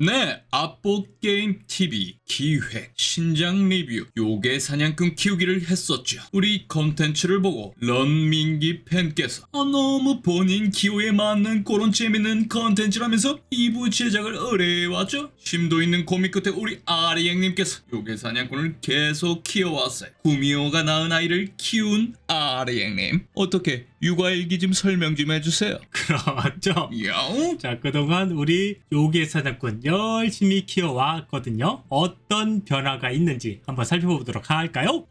네, 아뽀게임 TV 기획 신작 리뷰 요괴 사냥꾼 키우기를 했었죠. 우리 컨텐츠를 보고 런민기 팬께서 아, 너무 본인 기호에 맞는 그런 재밌는 컨텐츠라면서 2부 제작을 의뢰해왔죠. 심도 있는 고민 끝에 우리 아리앵님께서 요괴 사냥꾼을 계속 키워왔어요. 구미호가 낳은 아이를 키운 아리앵님 어떻게 육아일기 좀 설명 좀 해주세요. 그렇죠. 야옹? 자, 그동안 우리 요괴 사냥꾼 열심히 키워왔거든요. 어떤 변화가 있는지 한번 살펴보도록 할까요?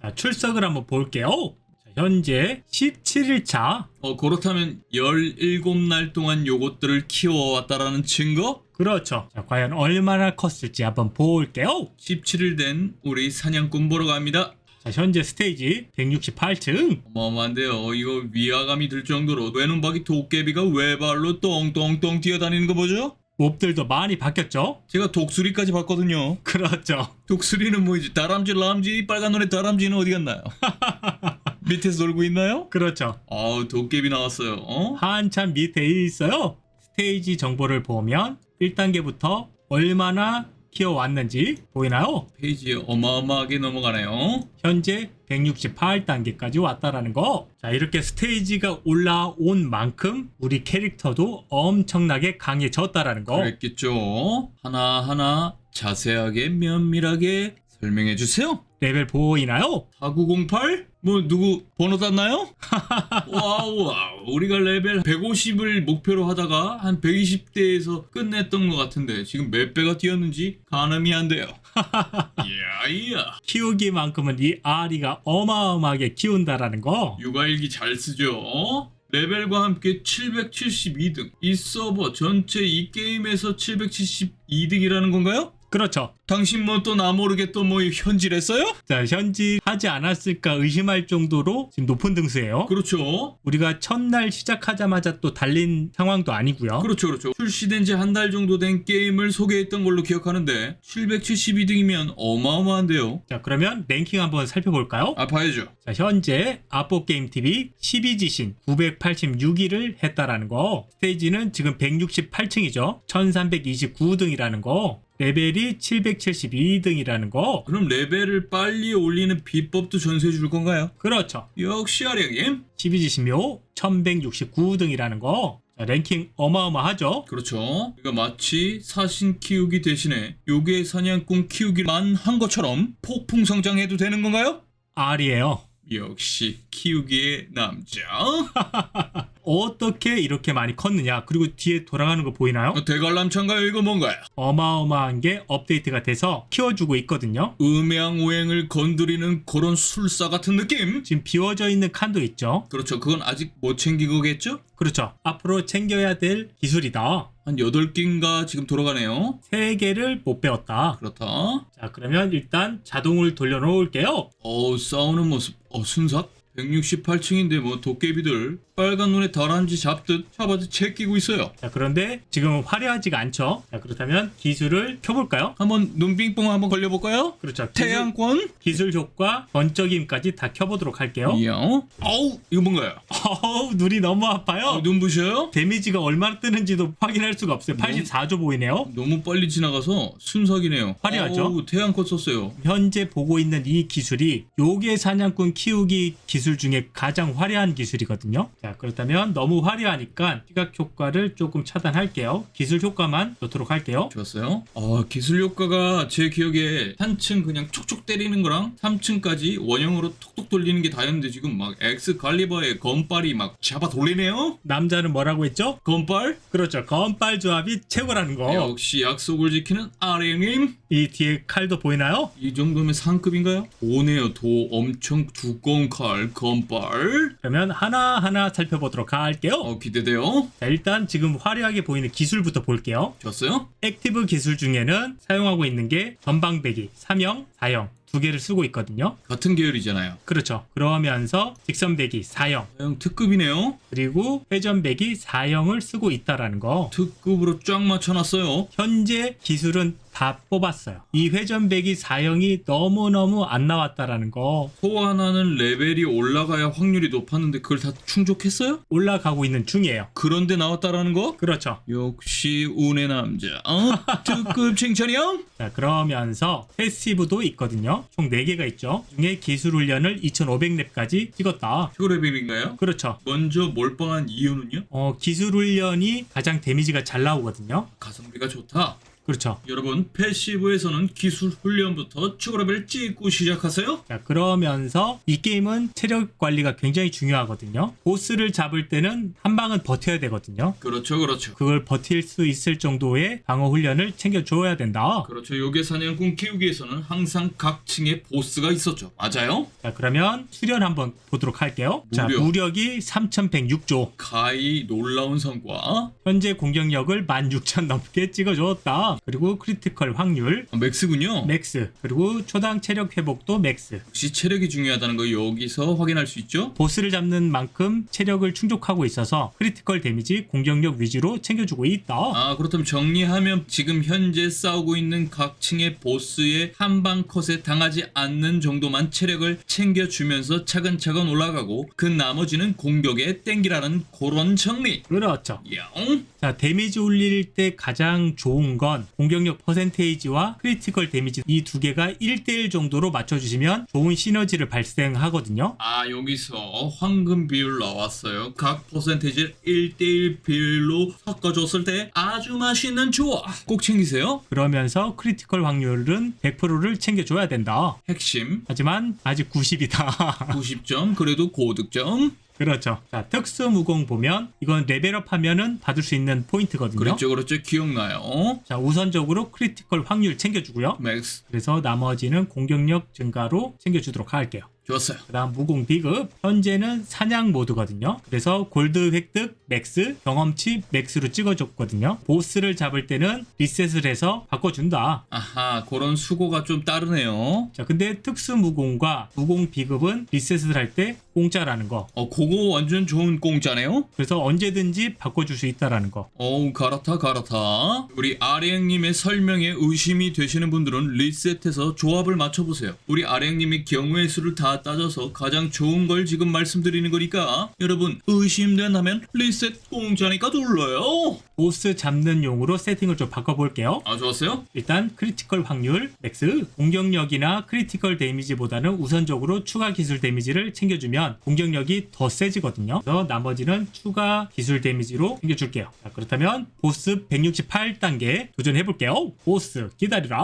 자, 출석을 한번 볼게요. 자, 현재 17일차. 어, 그렇다면 17날 동안 요것들을 키워왔다라는 증거? 그렇죠. 자, 과연 얼마나 컸을지 한번 볼게요. 17일 된 우리 사냥꾼 보러 갑니다. 자, 현재 스테이지 168층. 어마어마한데요. 이거 위화감이 들 정도로 외눈박이 도깨비가 외발로 똥똥똥 뛰어다니는 거 보죠? 몹들도 많이 바뀌었죠? 제가 독수리까지 봤거든요. 그렇죠. 독수리는 뭐이지? 다람쥐, 람쥐, 빨간 눈의 다람쥐는 어디 갔나요? 밑에서 놀고 있나요? 그렇죠. 아우, 도깨비 나왔어요. 어? 한참 밑에 있어요. 스테이지 정보를 보면 1단계부터 얼마나 키워왔는지 보이나요? 페이지에 어마어마하게 넘어가네요. 현재 168단계까지 왔다라는 거. 자, 이렇게 스테이지가 올라온 만큼 우리 캐릭터도 엄청나게 강해졌다라는 거. 그랬겠죠. 하나하나 자세하게 면밀하게 설명해 주세요. 레벨 보이나요? 4908? 뭐 누구 번호 땄나요? 와우 와우 우리가 레벨 150을 목표로 하다가 한 120대에서 끝냈던 것 같은데 지금 몇 배가 뛰었는지 가늠이 안 돼요. 야이야 키우기만큼은 이 아리가 어마어마하게 키운다라는 거. 육아일기 잘 쓰죠. 어? 레벨과 함께 772등 이 서버 전체 이 게임에서 772등이라는 건가요? 그렇죠. 당신 뭐 또 나 모르게 또 뭐 현질했어요? 자, 현지 하지 않았을까 의심할 정도로 지금 높은 등수예요. 그렇죠. 우리가 첫날 시작하자마자 또 달린 상황도 아니고요. 그렇죠, 그렇죠. 출시된 지 한 달 정도 된 게임을 소개했던 걸로 기억하는데 772등이면 어마어마한데요. 자, 그러면 랭킹 한번 살펴볼까요? 아, 봐야죠. 자, 현재 아포 게임TV 12지신 986위를 했다라는 거. 스테이지는 지금 168층이죠. 1329등이라는 거. 레벨이 772등이라는 거. 그럼 레벨을 빨리 올리는 비법도 전수해 줄 건가요? 그렇죠. 역시 아리아님. 12지신묘 1169등이라는 거. 자, 랭킹 어마어마하죠. 그렇죠. 그러니까 마치 사신 키우기 대신에 요괴 사냥꾼 키우기만 한 것처럼 폭풍 성장해도 되는 건가요? R이에요. 역시 키우기의 남자. 어떻게 이렇게 많이 컸느냐. 그리고 뒤에 돌아가는 거 보이나요? 어, 대관람차인가요? 이거 뭔가요? 어마어마한 게 업데이트가 돼서 키워주고 있거든요. 음양오행을 건드리는 그런 술사 같은 느낌? 지금 비워져 있는 칸도 있죠. 그렇죠. 그건 아직 못 챙긴 거겠죠? 그렇죠. 앞으로 챙겨야 될 기술이다. 한 8개인가 지금 돌아가네요. 세 개를 못 배웠다. 그렇다. 자, 그러면 일단 자동을 돌려놓을게요. 어우, 싸우는 모습. 어, 순삭? 168층인데 뭐 도깨비들 빨간 눈에 다람쥐 잡듯 잡아서 제끼고 있어요. 자, 그런데 지금은 화려하지가 않죠. 자, 그렇다면 기술을 켜볼까요? 한번 눈빙뽕 한번 걸려볼까요? 그렇죠. 기술, 태양권? 기술 효과, 번쩍임까지 다 켜보도록 할게요. 이야. 어우, 이거 뭔가요? 어우, 눈이 너무 아파요. 어, 눈부셔요? 데미지가 얼마나 뜨는지도 확인할 수가 없어요. 84조 보이네요. 너무 빨리 지나가서 순삭이네요. 화려하죠? 어우, 태양권 썼어요. 현재 보고 있는 이 기술이 요괴 사냥꾼 키우기 기술 중에 가장 화려한 기술이거든요. 자, 그렇다면 너무 화려하니까 시각 효과를 조금 차단할게요. 기술 효과만 넣도록 할게요. 좋았어요. 아, 기술 효과가 제 기억에 한층 그냥 촉촉 때리는 거랑 3층까지 원형으로 톡톡 돌리는 게 다였는데 지금 막 엑스 갈리버의 건빨이 막 잡아 돌리네요? 남자는 뭐라고 했죠? 건빨? 그렇죠. 건빨 조합이 최고라는 거. 역시 약속을 지키는 아랭님? 이 뒤에 칼도 보이나요? 이 정도면 상급인가요? 오네요, 도 엄청 두꺼운 칼, 건빨. 그러면 하나하나 살펴보도록 할게요. 어, 기대돼요. 자, 일단 지금 화려하게 보이는 기술부터 볼게요. 좋았어요? 액티브 기술 중에는 사용하고 있는 게 전방배기 3형, 4형 두 개를 쓰고 있거든요. 같은 계열이잖아요. 그렇죠. 그러면서 직선배기 4형 형 특급이네요. 그리고 회전배기 4형을 쓰고 있다라는 거. 특급으로 쫙 맞춰놨어요. 현재 기술은 다 뽑았어요. 이 회전배기 사형이 너무너무 안 나왔다라는 거 소환하는 레벨이 올라가야 확률이 높았는데 그걸 다 충족했어요? 올라가고 있는 중이에요. 그런데 나왔다라는 거? 그렇죠. 역시 운의 남자. 어? 특급 칭찬이요? 자, 그러면서 패시브도 있거든요. 총 4개가 있죠. 중에 기술 훈련을 2500렙까지 찍었다. 최고 레벨인가요? 그렇죠. 먼저 몰빵한 이유는요? 어, 기술 훈련이 가장 데미지가 잘 나오거든요. 가성비가 좋다. 그렇죠. 여러분 패시브에서는 기술 훈련부터 추가 레벨 찍고 시작하세요. 자, 그러면서 이 게임은 체력 관리가 굉장히 중요하거든요. 보스를 잡을 때는 한 방은 버텨야 되거든요. 그렇죠, 그렇죠. 그걸 버틸 수 있을 정도의 방어 훈련을 챙겨줘야 된다. 그렇죠. 요괴 사냥꾼 키우기에서는 항상 각 층에 보스가 있었죠. 맞아요? 자, 그러면 수련 한번 보도록 할게요. 자, 무력. 무력이 3106조. 가히 놀라운 성과. 현재 공격력을 16,000 넘게 찍어줬다. 그리고 크리티컬 확률, 아, 맥스군요. 맥스. 그리고 초당 체력 회복도 맥스. 역시 체력이 중요하다는 거 여기서 확인할 수 있죠. 보스를 잡는 만큼 체력을 충족하고 있어서 크리티컬 데미지 공격력 위주로 챙겨주고 있다. 아 그렇다면 정리하면 지금 현재 싸우고 있는 각 층의 보스의 한방 컷에 당하지 않는 정도만 체력을 챙겨주면서 차근차근 올라가고 그 나머지는 공격에 땡기라는 그런 정리. 그렇죠. 야옹. 자, 데미지 올릴 때 가장 좋은 건 공격력 퍼센테이지와 크리티컬 데미지 이 두 개가 1대1 정도로 맞춰주시면 좋은 시너지를 발생하거든요. 아 여기서 황금 비율 나왔어요. 각 퍼센테이지를 1대1 비율로 섞어줬을 때 아주 맛있는 조합. 꼭 챙기세요. 그러면서 크리티컬 확률은 100%를 챙겨줘야 된다. 핵심 하지만 아직 90이다. 90점 그래도 고득점. 그렇죠. 자, 특수 무공 보면 이건 레벨업 하면은 받을 수 있는 포인트거든요. 그렇죠 그렇죠 기억나요. 자, 우선적으로 크리티컬 확률 챙겨주고요. 맥스 그래서 나머지는 공격력 증가로 챙겨주도록 할게요. 좋았어요. 그다음 무공 비급 현재는 사냥 모드거든요. 그래서 골드 획득 맥스 경험치 맥스로 찍어줬거든요. 보스를 잡을 때는 리셋을 해서 바꿔준다. 아하 그런 수고가 좀 따르네요. 자 근데 특수 무공과 무공 비급은 리셋을 할 때 공짜라는 거. 어 그거 완전 좋은 공짜네요. 그래서 언제든지 바꿔줄 수 있다라는 거. 어우 가라타 가라타. 우리 아랭님의 설명에 의심이 되시는 분들은 리셋해서 조합을 맞춰보세요. 우리 아랭님의 경우의 수를 다 따져서 가장 좋은 걸 지금 말씀드리는 거니까 여러분 의심된다면 리셋 공짜니까 눌러요. 보스 잡는 용으로 세팅을 좀 바꿔볼게요. 아 좋았어요? 일단 크리티컬 확률 맥스 공격력이나 크리티컬 데미지보다는 우선적으로 추가 기술 데미지를 챙겨주면 공격력이 더 세지거든요. 그래서 나머지는 추가 기술 데미지로 챙겨줄게요. 자, 그렇다면 보스 168단계 도전해볼게요. 보스 기다리라.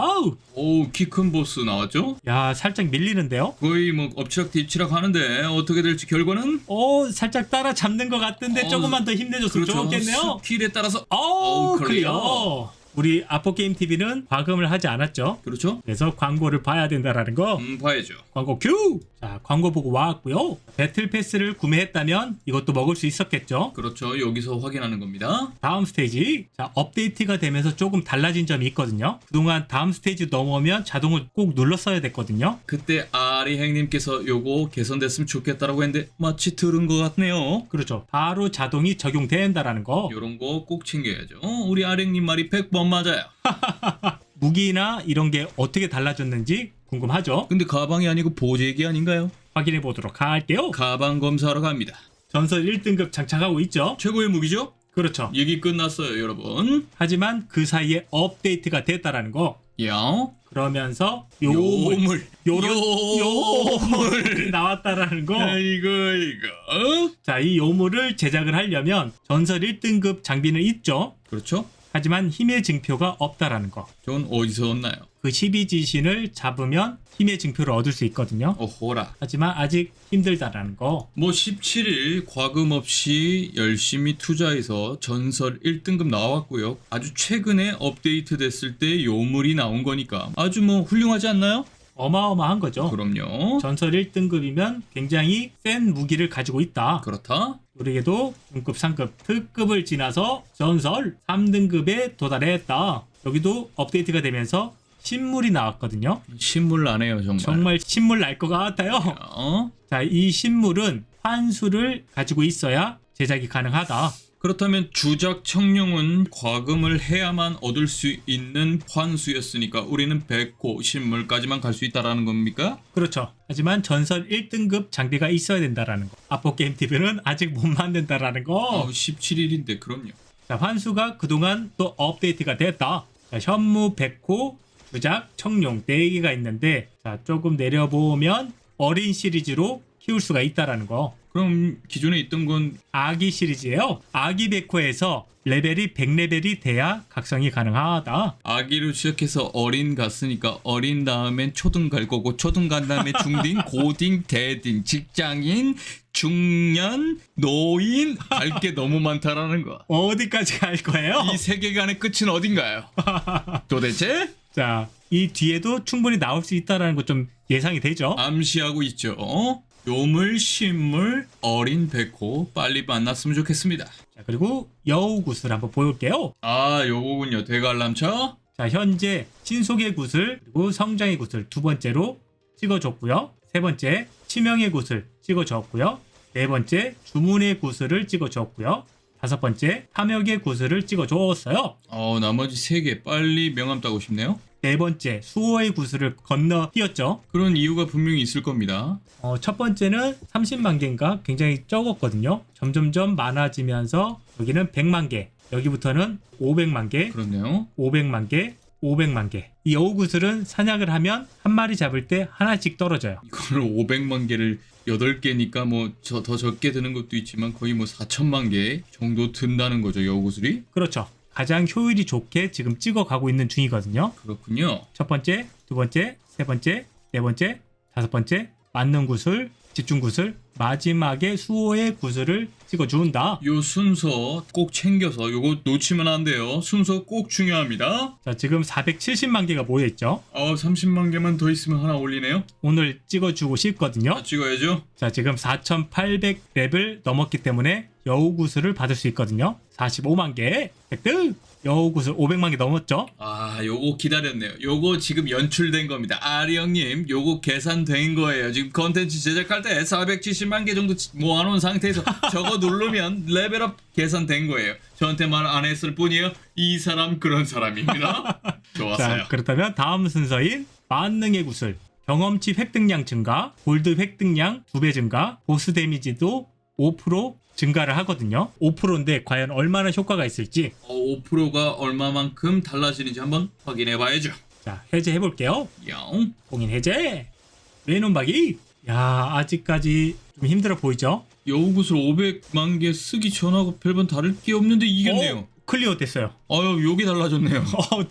오 키 큰 보스 나왔죠? 야 살짝 밀리는데요. 거의 뭐 엎치락 뒤치락 하는데 어떻게 될지 결과는 오 살짝 따라 잡는 것 같은데 어, 조금만 더 힘내줬으면 그렇죠. 좋겠네요. 스킬에 따라서 오 어우, 클리어. 클리어. 우리 아포게임 TV는 과금을 하지 않았죠. 그렇죠? 그래서 광고를 봐야 된다라는 거. 음 봐야죠. 광고 큐! 자, 광고 보고 와왔고요. 배틀 패스를 구매했다면 이것도 먹을 수 있었겠죠. 그렇죠. 여기서 확인하는 겁니다. 다음 스테이지. 자, 업데이트가 되면서 조금 달라진 점이 있거든요. 그동안 다음 스테이지 넘어오면 자동을 꼭 눌렀어야 됐거든요. 그때 아리 행님께서 요거 개선됐으면 좋겠다라고 했는데 마치 들은 것 같네요. 그렇죠. 바로 자동이 적용된다라는 거. 요런 거 꼭 챙겨야죠. 어, 우리 아랭님 말이 100번 맞아요. 무기나 이런 게 어떻게 달라졌는지 궁금하죠? 근데 가방이 아니고 보재기 아닌가요? 확인해 보도록 할게요. 가방 검사하러 갑니다. 전설 1등급 장착하고 있죠? 최고의 무기죠? 그렇죠. 얘기 끝났어요, 여러분. 하지만 그 사이에 업데이트가 됐다라는 거. 야, 그러면서 요물 요런 요물. 나왔다라는 거. 이거 이거. 자, 이 요물을 제작을 하려면 전설 1등급 장비는 있죠. 그렇죠? 하지만 힘의 증표가 없다라는 거. 저건 어디서 얻나요? 그 12지신을 잡으면 힘의 증표를 얻을 수 있거든요. 어호라. 하지만 아직 힘들다라는 거. 뭐 17일 과금 없이 열심히 투자해서 전설 1등급 나왔고요. 아주 최근에 업데이트 됐을 때 요물이 나온 거니까 아주 뭐 훌륭하지 않나요? 어마어마한 거죠. 그럼요. 전설 1등급이면 굉장히 센 무기를 가지고 있다. 그렇다. 우리에게도 중급, 상급, 특급을 지나서 전설 3등급에 도달했다. 여기도 업데이트가 되면서 신물이 나왔거든요. 신물 나네요, 정말. 정말 신물 날 것 같아요. 어? 자, 이 신물은 환수를 가지고 있어야 제작이 가능하다. 그렇다면 주작 청룡은 과금을 해야만 얻을 수 있는 환수였으니까 우리는 백호 신물까지만 갈 수 있다라는 겁니까? 그렇죠. 하지만 전설 1등급 장비가 있어야 된다라는 거. 아포 게임TV는 아직 못 만든다라는 거. 어, 17일인데 그럼요. 자, 환수가 그동안 또 업데이트가 됐다. 자, 현무, 백호, 주작, 청룡 4개가 있는데 자, 조금 내려보면 어린 시리즈로 키울 수가 있다라는 거. 그럼 기존에 있던 건 아기 시리즈예요. 아기 백호에서 레벨이 100레벨이 돼야 각성이 가능하다. 아기로 시작해서 어린 갔으니까 어린 다음엔 초등 갈 거고 초등 간 다음에 중딩, 고딩, 대딩, 직장인, 중년, 노인 갈 게 너무 많다라는 거. 어디까지 갈 거예요? 이 세계관의 끝은 어딘가요? 도대체 자, 이 뒤에도 충분히 나올 수 있다라는 거 좀 예상이 되죠? 암시하고 있죠. 요물, 신물, 어린 백호 빨리 만났으면 좋겠습니다. 자, 그리고 여우 구슬 한번 보여볼게요. 아, 요거군요. 대관람차. 자, 현재 신속의 구슬 그리고 성장의 구슬 두 번째로 찍어줬고요. 세 번째 치명의 구슬 찍어줬고요. 네 번째 주문의 구슬을 찍어줬고요. 다섯 번째 탐욕의 구슬을 찍어줬어요. 어, 나머지 세 개 빨리 명함 따고 싶네요. 네 번째 수호의 구슬을 건너 뛰었죠. 그런 이유가 분명히 있을 겁니다. 어, 첫 번째는 30만 개인가 굉장히 적었거든요. 점점점 많아지면서 여기는 100만 개, 여기부터는 500만 개, 그렇네요. 500만 개, 500만 개. 이 여우구슬은 사냥을 하면 한 마리 잡을 때 하나씩 떨어져요. 이걸 500만 개를 8개니까 뭐저더 적게 드는 것도 있지만 거의 뭐 4천만 개 정도 든다는 거죠, 여우구슬이. 그렇죠. 가장 효율이 좋게 지금 찍어가고 있는 중이거든요. 그렇군요. 첫 번째, 두 번째, 세 번째, 네 번째, 다섯 번째, 맞는 구슬, 집중 구슬, 마지막에 수호의 구슬을 찍어준다. 요 순서 꼭 챙겨서 요거 놓치면 안 돼요. 순서 꼭 중요합니다. 자, 지금 470만 개가 모여있죠. 어, 30만 개만 더 있으면 하나 올리네요. 오늘 찍어주고 싶거든요. 다 찍어야죠. 자, 지금 4,800렙을 넘었기 때문에 여우 구슬을 받을 수 있거든요. 45만 개 획득! 여우구슬 500만 개 넘었죠? 아, 요거 기다렸네요. 요거 지금 연출된 겁니다. 아리 형님, 요거 계산된 거예요. 지금 컨텐츠 제작할 때 470만 개 정도 모아놓은 상태에서 저거 누르면 레벨업 계산된 거예요. 저한테 말안 했을 뿐이에요. 이 사람 그런 사람입니다. 좋았어요. 자, 그렇다면 다음 순서인 만능의 구슬. 경험치 획득량 증가, 골드 획득량 2배 증가, 보스 데미지도 5% 증가를 하거든요. 5%인데 과연 얼마나 효과가 있을지 어, 5%가 얼마만큼 달라지는지 한번 확인해 봐야죠. 자, 해제해 볼게요. 영. 공인 해제. 왼손박이. 야, 아직까지 좀 힘들어 보이죠? 여우구슬 500만 개 쓰기 전하고 별반 다를 게 없는데 이겼네요. 어, 클리어 됐어요. 아유, 욕이 달라졌네요. 어,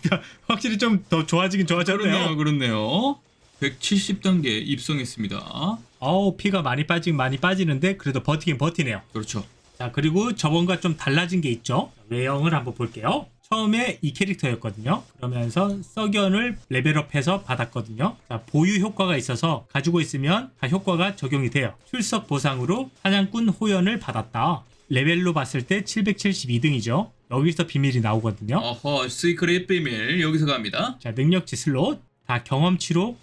확실히 좀 더 좋아지긴 그렇네요, 좋아졌네요. 그렇네요. 170단계 입성했습니다. 어우, 피가 많이 빠지긴 많이 빠지는데 그래도 버티긴 버티네요. 그렇죠. 자, 그리고 저번과 좀 달라진 게 있죠. 외형을 한번 볼게요. 처음에 이 캐릭터였거든요. 그러면서 썩연을 레벨업해서 받았거든요. 자, 보유 효과가 있어서 가지고 있으면 다 효과가 적용이 돼요. 출석 보상으로 사냥꾼 호연을 받았다. 레벨로 봤을 때 772등이죠. 여기서 비밀이 나오거든요. 어허, 시크릿 비밀 여기서 갑니다. 자, 능력치 슬롯 다 경험치로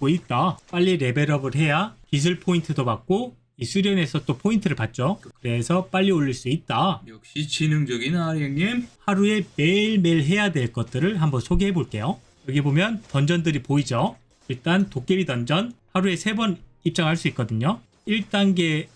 주고 있다. 빨리 레벨업을 해야 기술 포인트도 받고 이 수련에서 또 포인트를 받죠. 그래서 빨리 올릴 수 있다. 역시 지능적인 아리 형님. 하루에 매일매일 해야 될 것들을 한번 소개해 볼게요. 여기 보면 던전들이 보이죠? 일단 도깨비 던전 하루에 3번 입장할 수 있거든요. 1단계,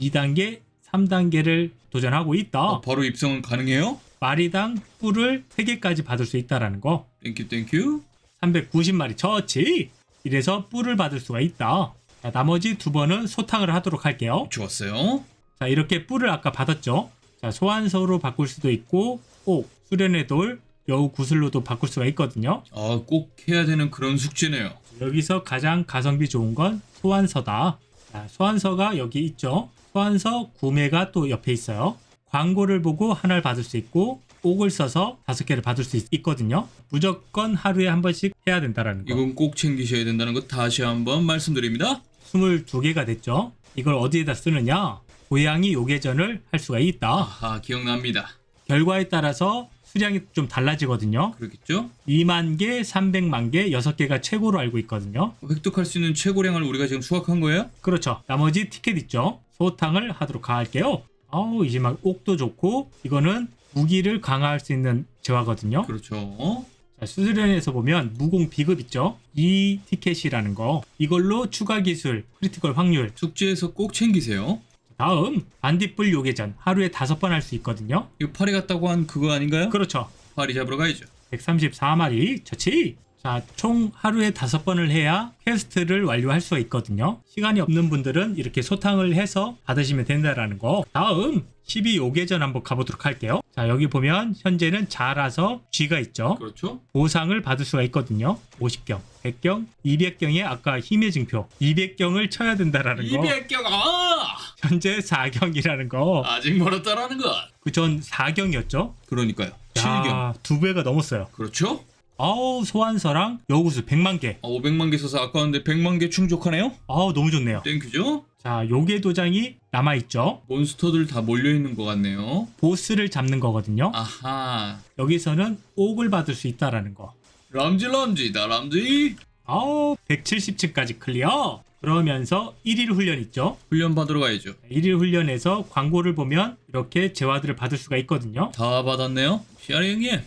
2단계, 3단계를 도전하고 있다. 어, 바로 입성은 가능해요? 마리당 뿔을 3개까지 받을 수 있다라는 거. 땡큐 땡큐. 390마리 처치! 이래서 뿔을 받을 수가 있다. 자, 나머지 두 번은 소탕을 하도록 할게요. 좋았어요. 자, 이렇게 뿔을 아까 받았죠. 자, 소환서로 바꿀 수도 있고, 꼭 수련의 돌, 여우 구슬로도 바꿀 수가 있거든요. 아, 꼭 해야 되는 그런 숙제네요. 여기서 가장 가성비 좋은 건 소환서다. 자, 소환서가 여기 있죠. 소환서 구매가 또 옆에 있어요. 광고를 보고 하나를 받을 수 있고, 옥을 써서 다섯 개를 받을 수 있, 거든요 무조건 하루에 한 번씩 해야 된다라는 거. 이건 꼭 챙기셔야 된다는 거 다시 한번 말씀드립니다. 22개가 됐죠. 이걸 어디에다 쓰느냐? 고양이 요괴전을 할 수가 있다. 아하, 기억납니다. 결과에 따라서 수량이 좀 달라지거든요. 그렇겠죠? 2만 개, 300만 개, 6개가 최고로 알고 있거든요. 획득할 수 있는 최고량을 우리가 지금 수확한 거예요? 그렇죠. 나머지 티켓 있죠. 소탕을 하도록 할게요. 아우 이제 막 옥도 좋고 이거는 무기를 강화할 수 있는 재화거든요. 그렇죠. 자, 수수련에서 보면 무공 비급 있죠? 이 티켓이라는 거 이걸로 추가 기술 크리티컬 확률 숙제에서 꼭 챙기세요. 다음 반딧불 요괴전 하루에 다섯 번 할 수 있거든요. 이거 파리 같다고 한 그거 아닌가요? 그렇죠. 파리 잡으러 가야죠. 134마리 좋지. 자, 총 하루에 다섯 번을 해야 퀘스트를 완료할 수가 있거든요. 시간이 없는 분들은 이렇게 소탕을 해서 받으시면 된다라는 거. 다음 12요괴전 한번 가보도록 할게요. 자, 여기 보면 현재는 자라서 쥐가 있죠. 그렇죠. 보상을 받을 수가 있거든요. 50경, 100경, 200경에 아까 힘의 증표 200경을 쳐야 된다라는 거. 200경 아! 현재 4경이라는 거. 아직 멀었다라는 것. 그 전 4경이었죠. 그러니까요. 7경. 두 배가 넘었어요. 그렇죠. 아우 소환서랑 여구수 100만 개. 아, 500만 개 써서 아까운데 100만 개 충족하네요. 아우 너무 좋네요. 땡큐죠. 자, 요괴 도장이 남아 있죠. 몬스터들 다 몰려 있는 것 같네요. 보스를 잡는 거거든요. 아하. 여기서는 옥을 받을 수 있다라는 거. 람지 람지다 람지. 아우 170층까지 클리어. 그러면서 1일 훈련 있죠. 훈련 받으러 가야죠. 1일 훈련에서 광고를 보면 이렇게 재화들을 받을 수가 있거든요. 다 받았네요. 시아리 형님.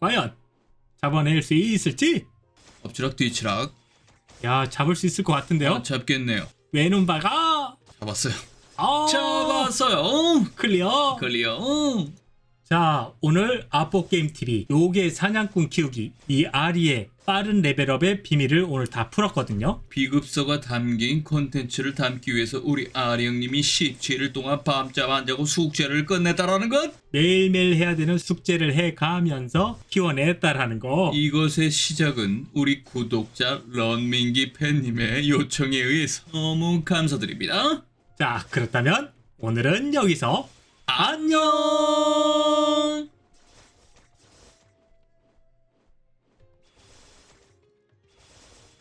과연 잡아낼 수 있을지? 엎치락 뒤치락. 야 잡을 수 있을 것 같은데요. 아, 잡겠네요. 외눈 박아. 잡았어요. 아 잡았어요. 클리어. 클리어. 자, 오늘 아포게임 TV 요괴 사냥꾼 키우기 이 아리의 빠른 레벨업의 비밀을 오늘 다 풀었거든요. 비급서가 담긴 콘텐츠를 담기 위해서 우리 아리 형님이 17일 동안 밤잠 안 자고 숙제를 끝냈다라는 것. 매일매일 해야 되는 숙제를 해 가면서 키워냈다라는 거. 이것의 시작은 우리 구독자 런민기 팬님의 요청에 의해서 너무 감사드립니다. 자, 그렇다면 오늘은 여기서 안녕!